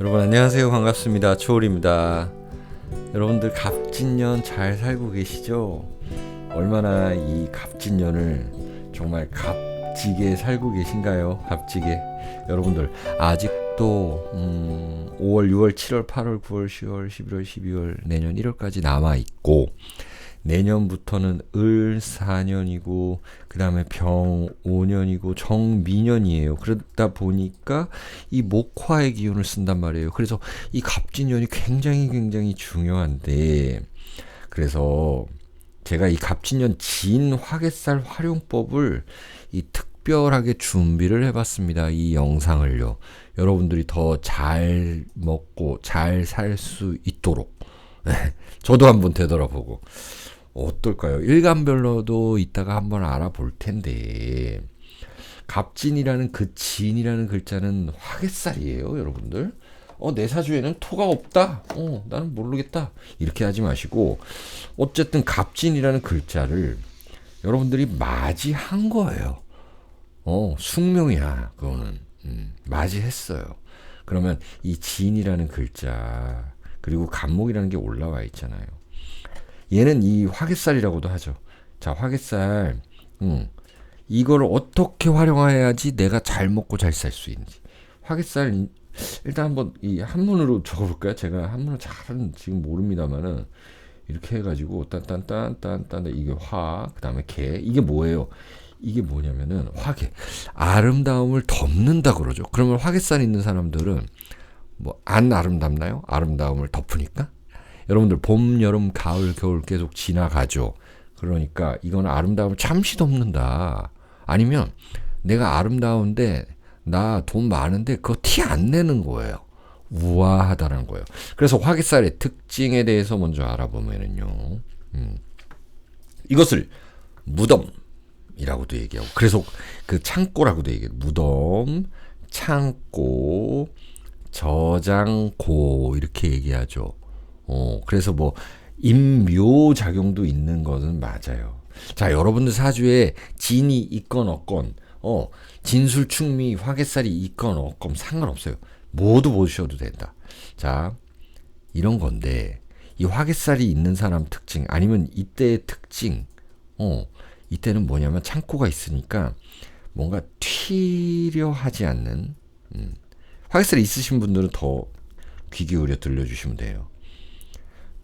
여러분 안녕하세요. 반갑습니다. 초월입니다. 여러분들 갑진년 잘 살고 계시죠? 얼마나 이 갑진년을 정말 값지게 살고 계신가요? 값지게. 여러분들 아직도 음, 5월 6월 7월 8월 9월 10월 11월 12월 내년 1월까지 남아 있고 내년부터는 을 4년이고 그 다음에 병 5년이고 정 미년이에요. 그러다 보니까 이 목화의 기운을 쓴단 말이에요. 그래서 이 갑진년이 굉장히 굉장히 중요한데 그래서 제가 이 갑진년 진 화개살 활용법을 이 특별하게 준비를 해봤습니다. 이 영상을요. 여러분들이 더 잘 먹고 잘 살 수 있도록. 네, 저도 한번 되돌아보고. 어떨까요? 일간별로도 이따가 한번 알아볼 텐데 갑진이라는 그 진이라는 글자는 화개살이에요, 여러분들. 어, 내 사주에는 토가 없다. 어, 나는 모르겠다. 이렇게 하지 마시고 어쨌든 갑진이라는 글자를 여러분들이 맞이한 거예요. 어, 숙명이야. 그거는 음, 맞이했어요. 그러면 이 진이라는 글자 그리고 간목이라는 게 올라와 있잖아요. 얘는 이 화개살이라고도 하죠. 자, 화개살. 음. 이걸 어떻게 활용해야지 내가 잘 먹고 잘 살 수 있는지. 화개살 일단 한번 이 한문으로 적어 볼까요? 제가 한문을 잘은 지금 모릅니다만은 이렇게 해 가지고 딴딴딴딴딴 이게 화 그다음에 개 이게 뭐예요? 이게 뭐냐면은 화개 아름다움을 덮는다 그러죠. 그러면 화개살 있는 사람들은 뭐 안 아름답나요? 아름다움을 덮으니까 여러분들 봄, 여름, 가을, 겨울 계속 지나가죠. 그러니까 이건 아름다움을 잠시 덮는다. 아니면 내가 아름다운데 나 돈 많은데 그거 티 안 내는 거예요. 우아하다는 거예요. 그래서 화개살의 특징에 대해서 먼저 알아보면은요. 음. 이것을 무덤이라고도 얘기하고 그래서 그 창고라고도 얘기해요. 무덤, 창고, 저장고 이렇게 얘기하죠. 어, 그래서 뭐 임묘 작용도 있는 것은 맞아요. 자, 여러분들 사주에 진이 있건 없건, 어, 진술, 충미, 화개살이 있건 없건 상관없어요. 모두 보셔도 된다. 자, 이런 건데, 이 화개살이 있는 사람 특징, 아니면 이때의 특징, 어, 이때는 뭐냐면 창고가 있으니까 뭔가 튀려 하지 않는, 음, 화개살이 있으신 분들은 더 귀 기울여 들려주시면 돼요.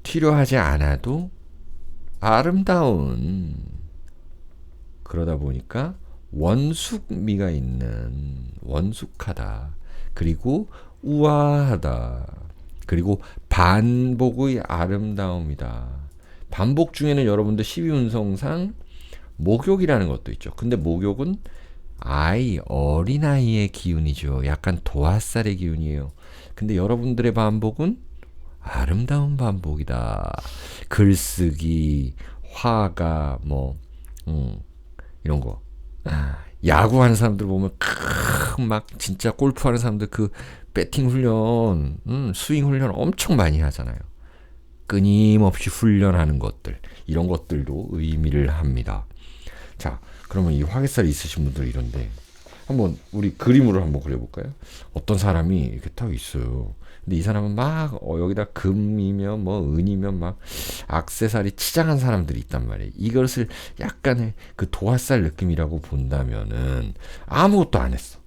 필요하지 않아도 아름다운 그러다 보니까 원숙미가 있는 원숙하다. 그리고 우아하다. 그리고 반복의 아름다움이다. 반복 중에는 여러분들 12운성상 목욕이라는 것도 있죠. 근데 목욕은 아이, 어린아이의 기운이죠. 약간 도화살의 기운이에요. 근데 여러분들의 반복은 아름다운 반복이다. 글쓰기, 화가, 뭐, 음, 이런 거. 아, 야구하는 사람들 보면, 크, 막, 진짜 골프하는 사람들 그, 배팅 훈련, 음, 스윙 훈련 엄청 많이 하잖아요. 끊임없이 훈련하는 것들, 이런 것들도 의미를 합니다. 자, 그러면 이 화개살이 있으신 분들 이런데, 한번 우리 그림으로 한번 그려볼까요? 어떤 사람이 이렇게 딱 있어요. 근데 이 사람은 막 어, 여기다 금이면 뭐 은이면 막 악세사리 치장한 사람들이 있단 말이에요. 이것을 약간의 그 도화살 느낌이라고 본다면은 아무것도 안 했어.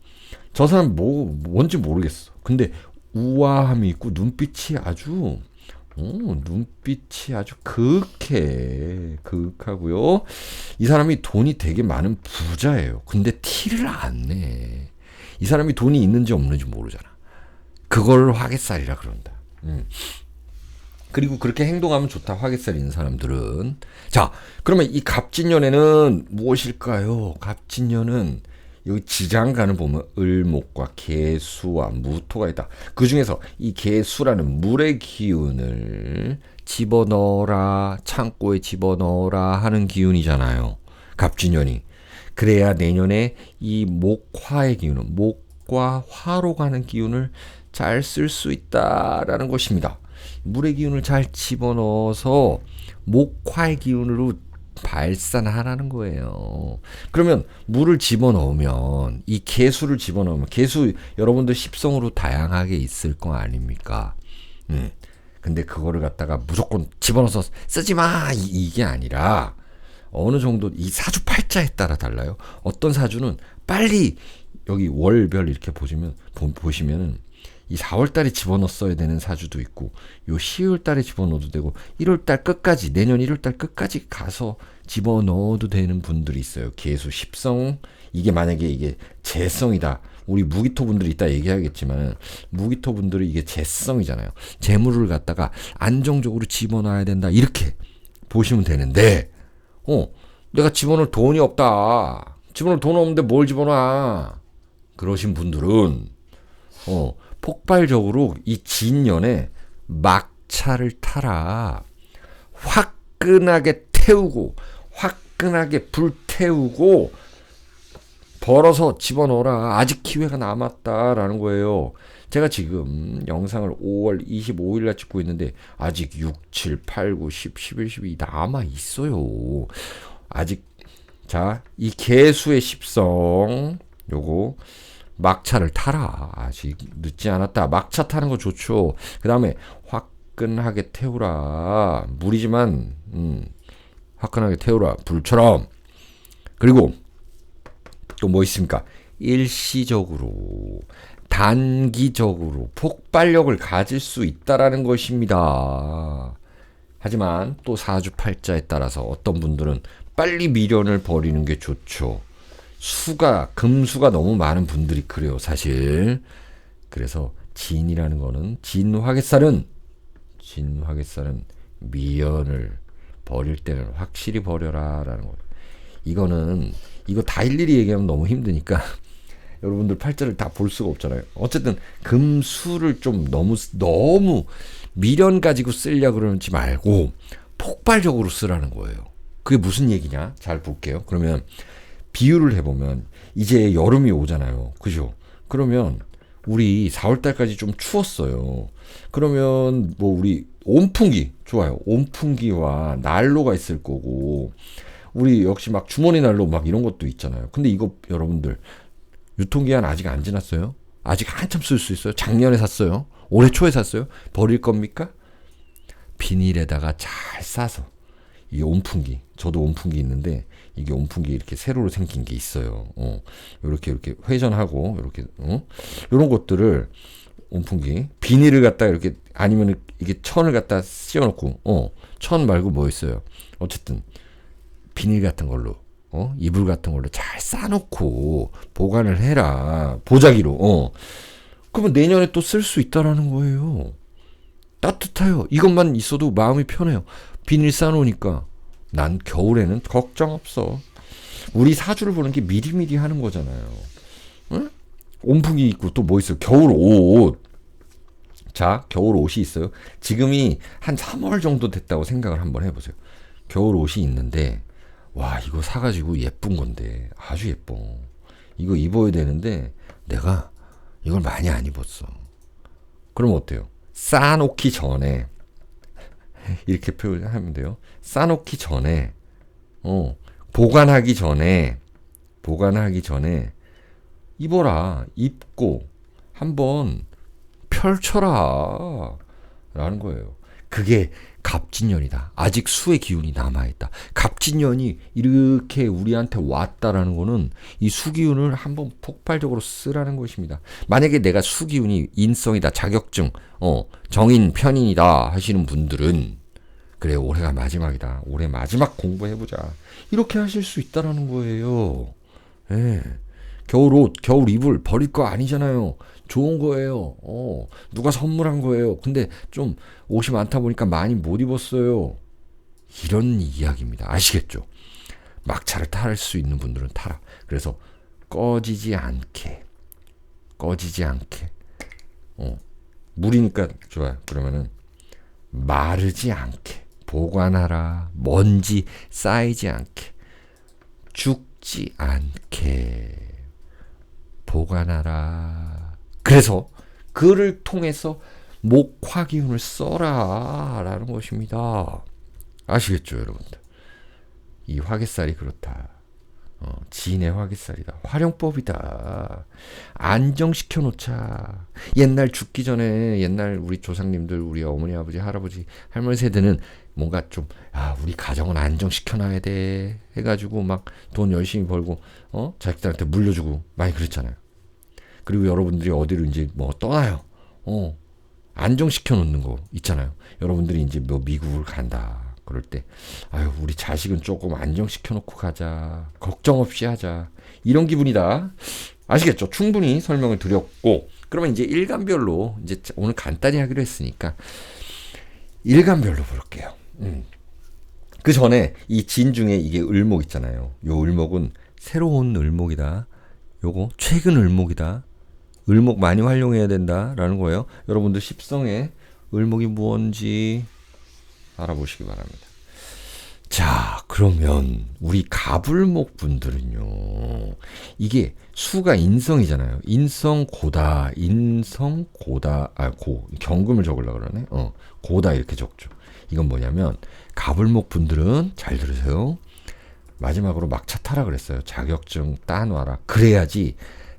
저 사람 뭐 뭔지 모르겠어. 근데 우아함이 있고 눈빛이 아주 오, 눈빛이 아주 그윽해. 그윽하고요. 이 사람이 돈이 되게 많은 부자예요. 근데 티를 안 내. 이 사람이 돈이 있는지 없는지 모르잖아. 그걸 화개살이라 그런다. 음. 그리고 그렇게 행동하면 좋다. 화개살 있는 사람들은. 자, 그러면 이 갑진년에는 무엇일까요? 갑진년은 여기 지장간을 보면 을목과 개수와 무토가 있다. 그 중에서 이 개수라는 물의 기운을 집어넣어라, 창고에 집어넣어라 하는 기운이잖아요. 갑진년이. 그래야 내년에 이 목화의 기운은 목과 화로 가는 기운을 잘 쓸 수 있다라는 것입니다. 물의 기운을 잘 집어넣어서 목화의 기운으로 발산하라는 거예요. 그러면 물을 집어넣으면 이 개수를 집어넣으면 개수 여러분들 십성으로 다양하게 있을 거 아닙니까? 음. 근데 그거를 갖다가 무조건 집어넣어서 쓰지 마 이게 아니라 어느 정도 이 사주 팔자에 따라 달라요. 어떤 사주는 빨리 여기 월별 이렇게 보시면 보시면은 이 4월 달에 집어넣었어야 되는 사주도 있고 요 10월 달에 집어넣어도 되고 1월 달 끝까지 내년 1월 달 끝까지 가서 집어넣어도 되는 분들이 있어요. 개수 10성 이게 만약에 이게 재성이다. 우리 무기토 분들이 이따 얘기하겠지만 무기토 분들이 이게 재성이잖아요. 재물을 갖다가 안정적으로 집어넣어야 된다. 이렇게 보시면 되는데 어 내가 집어넣을 돈이 없다. 집어넣을 돈 없는데 뭘 집어넣어? 그러신 분들은 어 폭발적으로 이 진년에 막차를 타라. 화끈하게 태우고 화끈하게 불태우고 벌어서 집어넣어라. 아직 기회가 남았다라는 거예요. 제가 지금 영상을 5월 25일 날 찍고 있는데 아직 6, 7, 8, 9, 10, 11, 12 남아 있어요. 아직 자, 이 개수의 십성 요거 막차를 타라. 아직 늦지 않았다. 막차 타는 거 좋죠. 그 다음에 화끈하게 태우라. 물이지만, 음, 화끈하게 태우라. 불처럼. 그리고 또 뭐 있습니까? 일시적으로, 단기적으로 폭발력을 가질 수 있다라는 것입니다. 하지만 또 사주팔자에 따라서 어떤 분들은 빨리 미련을 버리는 게 좋죠. 수가 금수가 너무 많은 분들이 그래요, 사실. 그래서 진이라는 거는 진화개살은 진화개살은 미연을 버릴 때는 확실히 버려라라는 거예요. 이거는 이거 다 일일이 얘기하면 너무 힘드니까 여러분들 팔자를 다 볼 수가 없잖아요. 어쨌든 금수를 좀 너무 너무 미련 가지고 쓰려 그러지 말고 폭발적으로 쓰라는 거예요. 그게 무슨 얘기냐? 잘 볼게요. 그러면 비유를 해보면 이제 여름이 오잖아요. 그죠? 그러면 우리 4월 달까지 좀 추웠어요. 그러면 뭐 우리 온풍기 좋아요. 온풍기와 난로가 있을 거고 우리 역시 막 주머니 난로 막 이런 것도 있잖아요. 근데 이거 여러분들 유통기한 아직 안 지났어요? 아직 한참 쓸 수 있어요? 작년에 샀어요? 올해 초에 샀어요? 버릴 겁니까? 비닐에다가 잘 싸서 이 온풍기 저도 온풍기 있는데 이게 온풍기 이렇게 세로로 생긴 게 있어요. 어. 이렇게 이렇게 회전하고 이렇게 어? 이런 것들을 온풍기 비닐을 갖다 이렇게 아니면 이게 천을 갖다 씌워놓고 어. 천 말고 뭐 있어요. 어쨌든 비닐 같은 걸로 어? 이불 같은 걸로 잘 싸놓고 보관을 해라 보자기로. 어. 그러면 내년에 또 쓸 수 있다라는 거예요. 따뜻해요. 이것만 있어도 마음이 편해요. 비닐 싸놓으니까 난 겨울에는 걱정 없어. 우리 사주를 보는 게 미리미리 하는 거잖아요. 응? 온풍기 있고 또 뭐 있어요? 겨울 옷. 자, 겨울 옷이 있어요. 지금이 한 3월 정도 됐다고 생각을 한번 해보세요. 겨울 옷이 있는데, 와, 이거 사가지고 예쁜 건데, 아주 예뻐. 이거 입어야 되는데, 내가 이걸 많이 안 입었어. 그럼 어때요? 쌓아놓기 전에, 이렇게 표현하면 돼요. 싸놓기 전에, 어, 보관하기 전에, 보관하기 전에, 입어라. 입고, 한번 펼쳐라. 라는 거예요. 그게 갑진년이다. 아직 수의 기운이 남아있다. 갑진년이 이렇게 우리한테 왔다라는 거는 이 수기운을 한번 폭발적으로 쓰라는 것입니다. 만약에 내가 수기운이 인성이다, 자격증, 어, 정인, 편인이다 하시는 분들은 그래 올해가 마지막이다. 올해 마지막 공부해보자. 이렇게 하실 수 있다라는 거예요. 예. 겨울 옷, 겨울 이불 버릴 거 아니잖아요. 좋은 거예요. 어, 누가 선물한 거예요. 근데 좀 옷이 많다 보니까 많이 못 입었어요. 이런 이야기입니다. 아시겠죠? 막차를 탈 수 있는 분들은 타라. 그래서 꺼지지 않게, 꺼지지 않게. 어, 물이니까 좋아요. 그러면은 마르지 않게. 보관하라. 먼지 쌓이지 않게. 죽지 않게. 보관하라. 그래서 그를 통해서 목화 기운을 써라. 라는 것입니다. 아시겠죠, 여러분들? 이 화개살이 그렇다. 어, 지인의 화개살이다. 활용법이다. 안정시켜 놓자. 옛날 죽기 전에 옛날 우리 조상님들, 우리 어머니, 아버지, 할아버지, 할머니 세대는 뭔가 좀, 아, 우리 가정은 안정시켜 놔야 돼. 해가지고 막 돈 열심히 벌고, 어? 자식들한테 물려주고 많이 그랬잖아요. 그리고 여러분들이 어디로 이제 뭐 떠나요. 어. 안정시켜 놓는 거 있잖아요. 여러분들이 이제 뭐 미국을 간다. 그럴 때, 아유, 우리 자식은 조금 안정시켜 놓고 가자. 걱정 없이 하자. 이런 기분이다. 아시겠죠? 충분히 설명을 드렸고, 그러면 이제 일간별로, 이제 오늘 간단히 하기로 했으니까, 일간별로 볼게요. 음. 그 전에 이 진 중에 이게 을목 있잖아요. 요 을목은 새로운 을목이다. 요거 최근 을목이다. 을목 많이 활용해야 된다라는 거예요. 여러분들 십성에 을목이 무언지 알아보시기 바랍니다. 자, 그러면 우리 가불목 분들은요. 이게 수가 인성이잖아요. 인성 고다, 인성 고다, 아, 고, 경금을 적으려고 그러네. 어, 고다 이렇게 적죠. 이건 뭐냐면 가불목 분들은 잘 들으세요. 마지막으로 막차 타라 그랬어요. 자격증 따놔라. 그래야지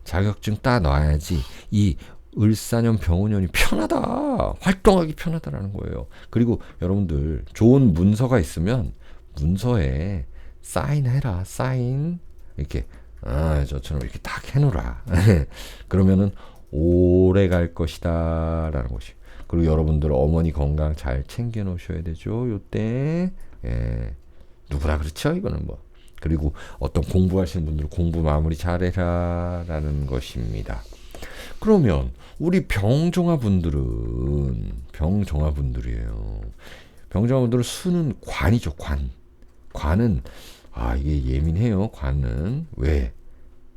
자격증 따 놔야지 이 을사년 병원년이 편하다. 활동하기 편하다라는 거예요. 그리고 여러분들 좋은 문서가 있으면 문서에 사인해라. 사인 이렇게 아 저처럼 이렇게 딱 해놓으라. 그러면은 오래 갈 것이다라는 것이. 그리고 여러분들 어머니 건강 잘 챙겨 놓으셔야 되죠. 요때 예. 누구나 그렇죠. 이거는 뭐. 그리고 어떤 공부하시는 분들 공부 마무리 잘해라라는 것입니다. 그러면 우리 병종아 분들은 병종아 분들이에요. 병종아 분들은 수는 관이죠. 관. 관은 아 이게 예민해요. 관은 왜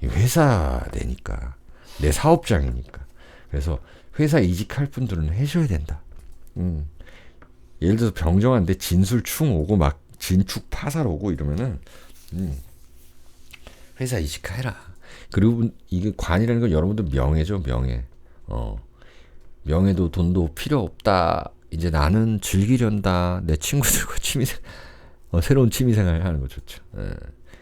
회사 되니까 내 사업장이니까. 그래서 회사 이직할 분들은 해줘야 된다. 음. 예를 들어서 병정한데 진술충 오고 막 진축 파살 오고 이러면은 음. 회사 이직해라. 그리고 이게 관이라는 건 여러분들 명예죠, 명예. 어. 명예도 돈도 필요 없다. 이제 나는 즐기련다. 내 친구들과 취미생 어, 새로운 취미 생활 하는 거 좋죠. 예.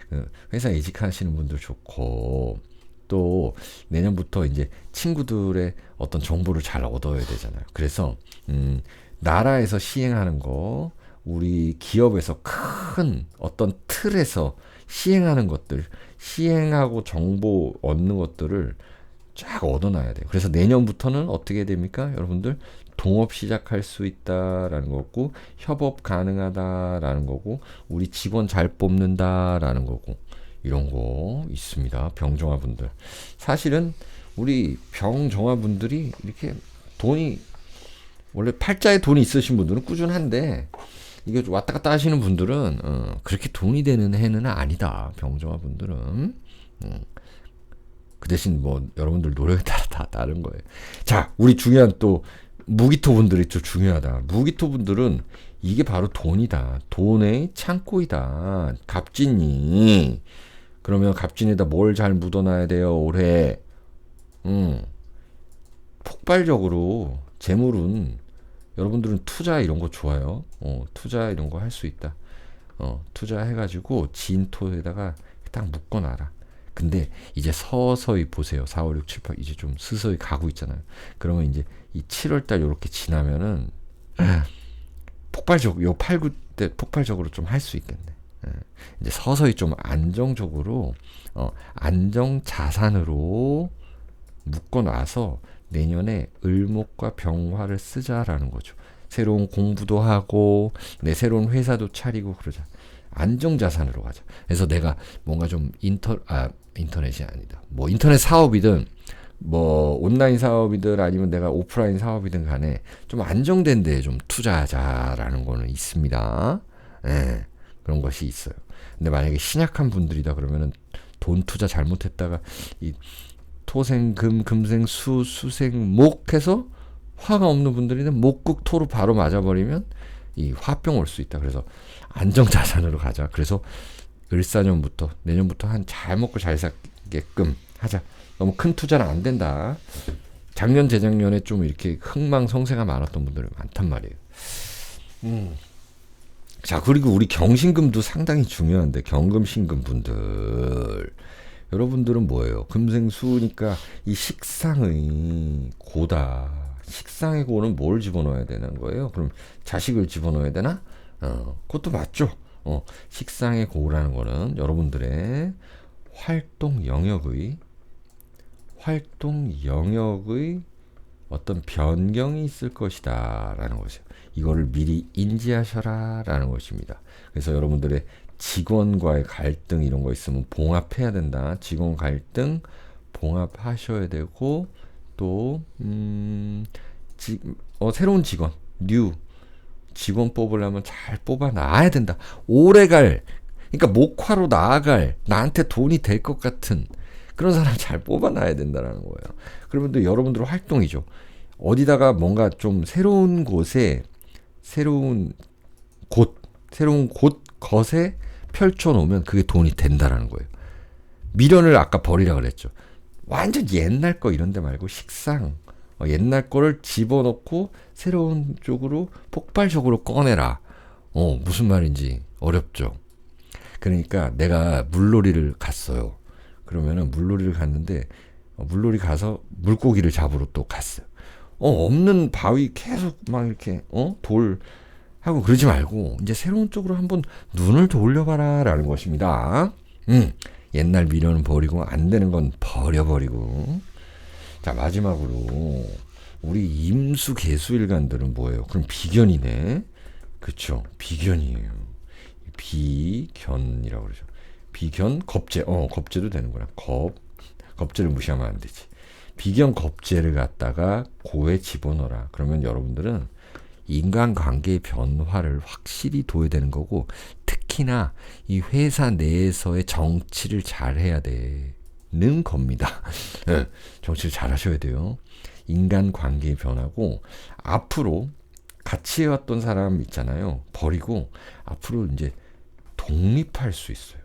그 회사 이직하시는 분들 좋고 또 내년부터 이제 친구들의 어떤 정보를 잘 얻어야 되잖아요. 그래서 음, 나라에서 시행하는 거 우리 기업에서 큰 어떤 틀에서 시행하는 것들, 시행하고 정보 얻는 것들을 쫙 얻어놔야 돼요. 그래서 내년부터는 어떻게 됩니까? 여러분들 동업 시작할 수 있다라는 거고 협업 가능하다라는 거고 우리 직원 잘 뽑는다라는 거고 이런 거 있습니다. 병정화 분들. 사실은 우리 병정화 분들이 이렇게 돈이 원래 팔자에 돈이 있으신 분들은 꾸준한데 이게 왔다 갔다 하시는 분들은 어, 그렇게 돈이 되는 해는 아니다. 병정화 분들은. 음. 그 대신 뭐 여러분들 노력에 따라 다 다른 거예요. 자, 우리 중요한 또 무기토 분들이 좀 중요하다. 무기토 분들은 이게 바로 돈이다. 돈의 창고이다. 갑진이. 그러면 갑진에다 뭘 잘 묻어놔야 돼요, 올해. 음. 폭발적으로 재물은 여러분들은 투자 이런 거 좋아요. 어, 투자 이런 거 할 수 있다. 어, 투자해가지고 진토에다가 딱 묶어놔라. 근데 이제 서서히 보세요. 4, 5, 6, 7, 8 이제 좀 스서히 가고 있잖아요. 그러면 이제 이 7월달 요렇게 지나면은 폭발적 요 8, 9때 폭발적으로 좀 할 수 있겠네. 예. 이제 서서히 좀 안정적으로 어, 안정 자산으로 묶어놔서 내년에 을목과 병화를 쓰자라는 거죠. 새로운 공부도 하고 내 새로운 회사도 차리고 그러자. 안정 자산으로 가자. 그래서 내가 뭔가 좀 인터 아 인터넷이 아니다. 뭐 인터넷 사업이든 뭐 온라인 사업이든 아니면 내가 오프라인 사업이든 간에 좀 안정된 데에 좀 투자하자라는 거는 있습니다. 예. 그런 것이 있어요. 근데 만약에 신약한 분들이다 그러면은 돈 투자 잘못했다가 이 토생 금 금생 수 수생 목 해서 화가 없는 분들이는 목국 토로 바로 맞아버리면 이 화병 올 수 있다. 그래서 안정 자산으로 가자. 그래서 을사년부터 내년부터 한 잘 먹고 잘 살게끔 하자. 너무 큰 투자는 안 된다. 작년 재작년에 좀 이렇게 흥망성쇠가 많았던 분들이 많단 말이에요. 음. 자, 그리고 우리 경신금도 상당히 중요한데, 경금, 신금 분들. 여러분들은 뭐예요? 금생수니까 이 식상의 고다. 식상의 고는 뭘 집어넣어야 되는 거예요? 그럼 자식을 집어넣어야 되나? 어, 그것도 맞죠. 어, 식상의 고라는 거는 여러분들의 활동 영역의 활동 영역의 어떤 변경이 있을 것이다 라는 것이에요. 이거를 미리 인지하셔라 라는 것입니다. 그래서 여러분들의 직원과의 갈등 이런 거 있으면 봉합해야 된다. 직원 갈등 봉합하셔야 되고 또 음, 지, 어, 새로운 직원 뉴 직원 뽑으려면 잘 뽑아 놔야 된다. 오래갈 그러니까 목화로 나아갈 나한테 돈이 될 것 같은 그런 사람 잘 뽑아 놔야 된다라는 거예요. 그러면 또 여러분들 활동이죠. 어디다가 뭔가 좀 새로운 곳에 새로운 곳 새로운 곳 것에 펼쳐 놓으면 그게 돈이 된다라는 거예요. 미련을 아까 버리라 그랬죠. 완전 옛날 거 이런 데 말고 식상 어, 옛날 거를 집어넣고 새로운 쪽으로 폭발적으로 꺼내라. 어, 무슨 말인지 어렵죠. 그러니까 내가 물놀이를 갔어요. 그러면은 물놀이를 갔는데 어, 물놀이 가서 물고기를 잡으러 또 갔어요. 어, 없는 바위 계속 막 이렇게 어? 돌 하고 그러지 말고 이제 새로운 쪽으로 한번 눈을 돌려봐라라는 것입니다. 음, 옛날 미련은 버리고 안 되는 건 버려버리고 자, 마지막으로 우리 임수 개수일간들은 뭐예요? 그럼 비견이네. 그쵸? 비견이에요. 비견이라고 그러죠. 비견 겁재. 어, 겁재도 되는구나. 겁. 겁재를 무시하면 안 되지. 비견 겁재를 갖다가 고에 집어넣어라. 그러면 여러분들은 인간관계의 변화를 확실히 도야되는 거고 특히나 이 회사 내에서의 정치를 잘 해야 돼. 는 겁니다. 네, 정치를 잘 하셔야 돼요. 인간 관계의 변화고 앞으로 같이 해왔던 사람 있잖아요. 버리고 앞으로 이제 독립할 수 있어요.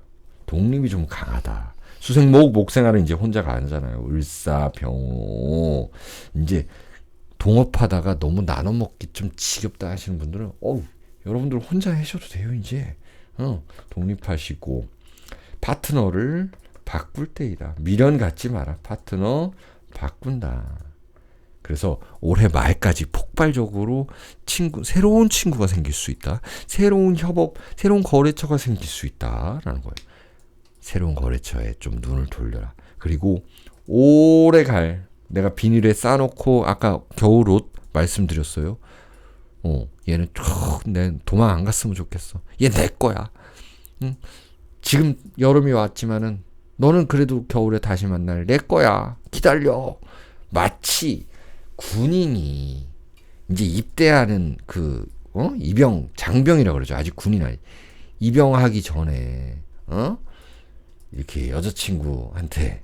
독립이 좀 강하다. 수생목 목생활은 이제 혼자 가잖아요. 을사 병호 이제 동업하다가 너무 나눠 먹기 좀 지겹다 하시는 분들은 어 여러분들 혼자 하셔도 돼요 이제 어 독립하시고 파트너를 바꿀 때이다. 미련 갖지 마라. 파트너 바꾼다. 그래서 올해 말까지 폭발적으로 친구, 새로운 친구가 생길 수 있다. 새로운 협업, 새로운 거래처가 생길 수 있다라는 거예요. 새로운 거래처에 좀 눈을 돌려라. 그리고 오래 갈 내가 비닐에 싸놓고 아까 겨울 옷 말씀드렸어요. 어, 얘는 쭉내 도망 안 갔으면 좋겠어. 얘 내 거야. 응? 지금 여름이 왔지만은 너는 그래도 겨울에 다시 만날 내 거야. 기다려. 마치 군인이 이제 입대하는 그 어? 이병 장병이라고 그러죠. 아직 군인 아니. 입영하기 전에 어? 이렇게 여자친구한테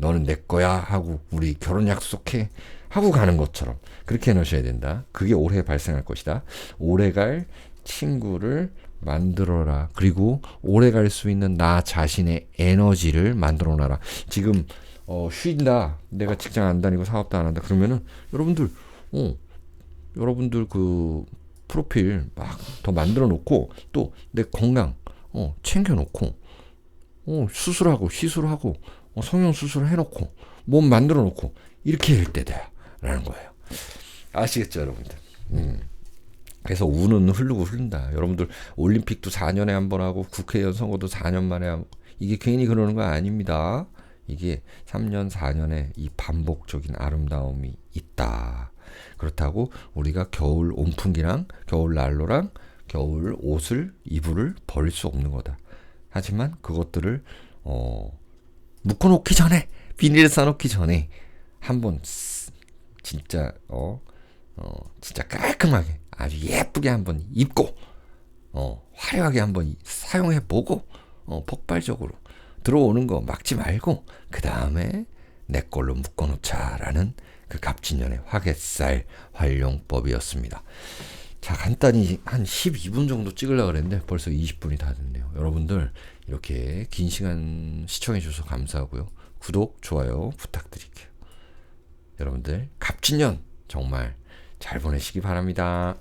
너는 내 거야 하고 우리 결혼 약속해 하고 가는 것처럼 그렇게 해 놓으셔야 된다. 그게 올해 발생할 것이다. 오래 갈 친구를 만들어라. 그리고 오래 갈 수 있는 나 자신의 에너지를 만들어 놔라. 지금 어, 쉰다. 내가 직장 안 다니고 사업도 안 한다. 그러면은 여러분들 어, 여러분들 그 프로필 막 더 만들어 놓고 또 내 건강 어, 챙겨 놓고 어, 수술하고 시술하고 어, 성형 수술 해놓고 몸 만들어 놓고 이렇게 할 때다라는 거예요. 아시겠죠, 여러분들? 음. 그래서 운은 흐르고 흐른다. 여러분들 올림픽도 4년에 한 번 하고 국회의원 선거도 4년 만에 하고 이게 괜히 그러는 거 아닙니다. 이게 3년, 4년에 이 반복적인 아름다움이 있다. 그렇다고 우리가 겨울 온풍기랑 겨울 난로랑 겨울 옷을 이불을 버릴 수 없는 거다. 하지만 그것들을 어 묶어놓기 전에 비닐에 싸놓기 전에 한번 진짜 어, 어 진짜 깔끔하게 아주 예쁘게 한번 입고 어 화려하게 한번 사용해 보고 어 폭발적으로 들어오는 거 막지 말고 그 다음에 내 걸로 묶어놓자라는 그 갑진년의 화개살 활용법이었습니다. 자, 간단히 한 12분 정도 찍으려고 그랬는데 벌써 20분이 다 됐네요. 여러분들 이렇게 긴 시간 시청해 주셔서 감사하고요. 구독, 좋아요 부탁드릴게요. 여러분들 갑진년 정말 잘 보내시기 바랍니다.